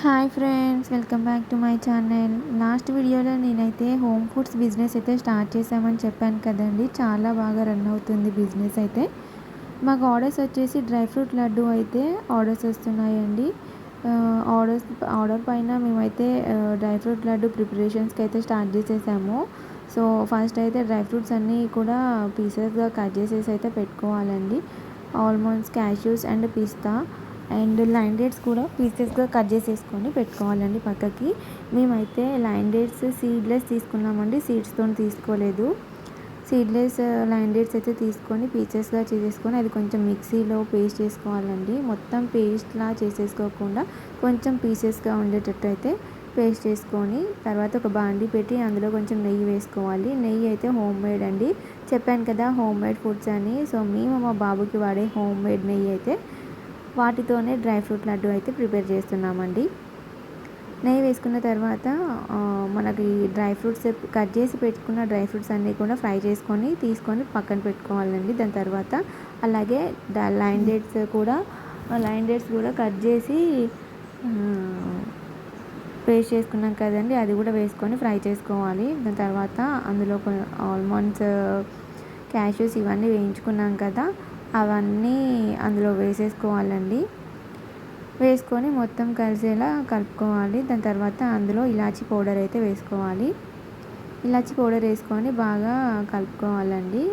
Hi friends welcome back to my channel. Last వీడియోలో నేనైతే home foods business అయితే start చేశామని చెప్పాను కదండి. చాలా బాగా రన్ అవుతుంది బిజినెస్ అయితే. మాకు ఆర్డర్స్ వచ్చేసి డ్రై ఫ్రూట్ లడ్డు అయితే ఆర్డర్స్ వస్తున్నాయండి. ఆర్డర్స్ ఆర్డర్ పైన మేమైతే డ్రై ఫ్రూట్ లడ్డు ప్రిపరేషన్స్కి అయితే స్టార్ట్ చేసేసాము. సో ఫస్ట్ అయితే డ్రై ఫ్రూట్స్ అన్నీ కూడా పీసెస్గా కట్ చేసేసి అయితే పెట్టుకోవాలండి. Almonds cashews and pista. And Lion dates కూడా పీసెస్గా కట్ చేసేసుకొని పెట్టుకోవాలండి పక్కకి. మేమైతే లైన్ డేట్స్ సీడ్లెస్ తీసుకున్నామండి సీడ్స్తో తీసుకోలేదు. సీడ్లెస్ లైన్ డేట్స్ అయితే తీసుకొని పీసెస్గా చేసేసుకొని అది కొంచెం మిక్సీలో పేస్ట్ చేసుకోవాలండి. మొత్తం పేస్ట్లా చేసేసుకోకుండా కొంచెం పీసెస్గా ఉండేటట్టు అయితే పేస్ట్ చేసుకొని తర్వాత ఒక బాండీ పెట్టి అందులో కొంచెం నెయ్యి వేసుకోవాలి. నెయ్యి అయితే హోమ్ మేడ్ అండి. చెప్పాను కదా హోమ్ మేడ్ ఫుడ్స్ అని. సో మేము మా బాబుకి వాడే హోమ్ మేడ్ నెయ్యి అయితే వాటితోనే డ్రై ఫ్రూట్ లడ్డు అయితే ప్రిపేర్ చేస్తున్నామండి. నెయ్యి వేసుకున్న తర్వాత మనకి డ్రై ఫ్రూట్స్ కట్ చేసి పెట్టుకున్న డ్రై ఫ్రూట్స్ అన్నీ కూడా ఫ్రై చేసుకొని తీసుకొని పక్కన పెట్టుకోవాలండి. దాని తర్వాత అలాగే లైన్ డేట్స్ కూడా లైన్ డేట్స్ కూడా కట్ చేసి పేస్ట్ చేసుకున్నాం కదండి అది కూడా వేసుకొని ఫ్రై చేసుకోవాలి. దాని తర్వాత అందులో ఆల్మండ్స్ క్యాష్యూస్ ఇవన్నీ వేయించుకున్నాం కదా అవన్నీ అందులో వేసేసుకోవాలండి. వేసుకొని మొత్తం కలిసేలా కలుపుకోవాలి. దాని తర్వాత అందులో ఇలాచి పౌడర్ అయితే వేసుకోవాలి. ఇలాచి పౌడర్ వేసుకొని బాగా కలుపుకోవాలండి.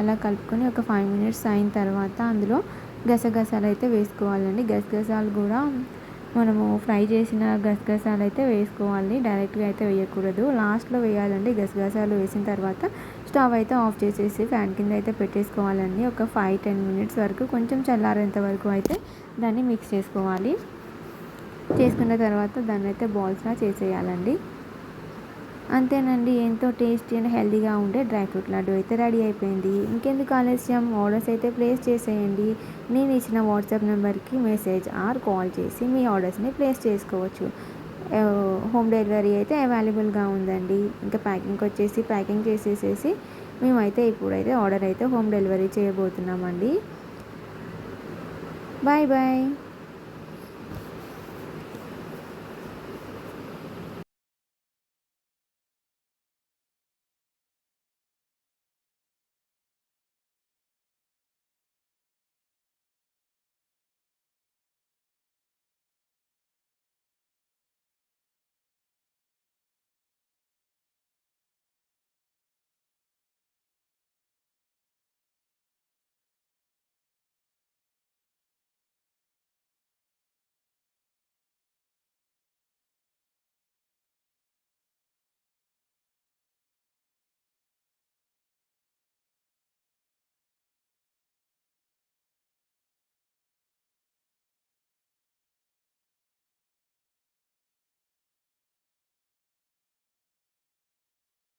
అలా కలుపుకొని ఒక ఫైవ్ మినిట్స్ అయిన తర్వాత అందులో గసగసాలు అయితే వేసుకోవాలండి. గసగసాలు కూడా మనము ఫ్రై చేసిన గసగసాలు అయితే వేసుకోవాలి. డైరెక్ట్గా అయితే వేయకూడదు. లాస్ట్లో వేయాలండి గసగసాలు వేసిన తర్వాత స్టవ్ అయితే ఆఫ్ చేసేసి ఫ్యాన్ కింద అయితే పెట్టేసుకోవాలండి. ఒక ఫైవ్ టెన్ మినిట్స్ వరకు కొంచెం చల్లారేంత వరకు అయితే దాన్ని మిక్స్ చేసుకోవాలి. చేసుకున్న తర్వాత దాన్ని అయితే బాల్స్లా చేసేయాలండి. అంతేనండి ఎంతో టేస్టీ అండ్ హెల్తీగా ఉండే డ్రై ఫ్రూట్ లడ్డు అయితే రెడీ అయిపోయింది. ఇంకెందుకు ఆలస్యం? ఆర్డర్స్ అయితే ప్లేస్ చేసేయండి. నేను ఇచ్చిన వాట్సాప్ నెంబర్కి మెసేజ్ ఆర్ కాల్ చేసి మీ ఆర్డర్స్ని ప్లేస్ చేసుకోవచ్చు. హోమ్ డెలివరీ అయితే అవైలబుల్గా ఉందండి. ఇంకా ప్యాకింగ్ వచ్చేసి ప్యాకింగ్ చేసేసేసి మేమైతే ఇప్పుడైతే ఆర్డర్ అయితే హోమ్ డెలివరీ చేయబోతున్నామండి. Bye bye.